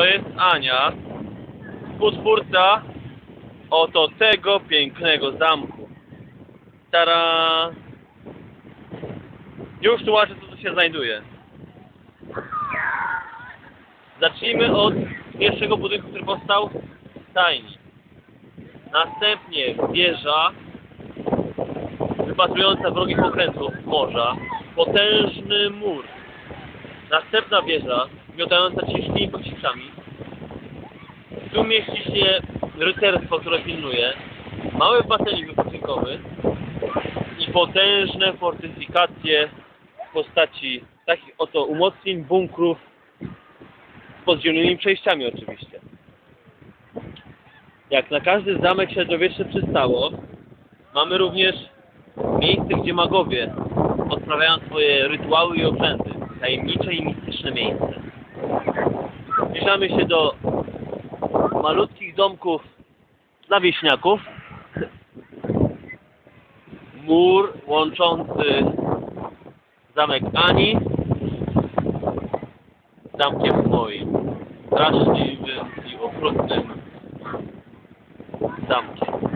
To jest Ania, współtwórca oto tego pięknego zamku. Tara! Już tłumaczę, co tu się znajduje. Zacznijmy od pierwszego budynku, który powstał stajni. Następnie wieża wypatrująca wrogich okrętów morza. Potężny mur. Następna wieża miotająca ciężkimi pociskami. Tu mieści się rycerstwo, które pilnuje. Mały basenik wypoczynkowy i potężne fortyfikacje w postaci takich oto umocnień, bunkrów z podziemnymi przejściami oczywiście. Jak na każdy zamek średniowieczny przystało, mamy również miejsce, gdzie magowie odprawiają swoje rytuały i obrzędy. Tajemnicze i mistyczne miejsce. Zbliżamy się do malutkich domków dla wieśniaków. Mur łączący zamek Ani z zamkiem moim. Straszliwym i okrutnym zamkiem.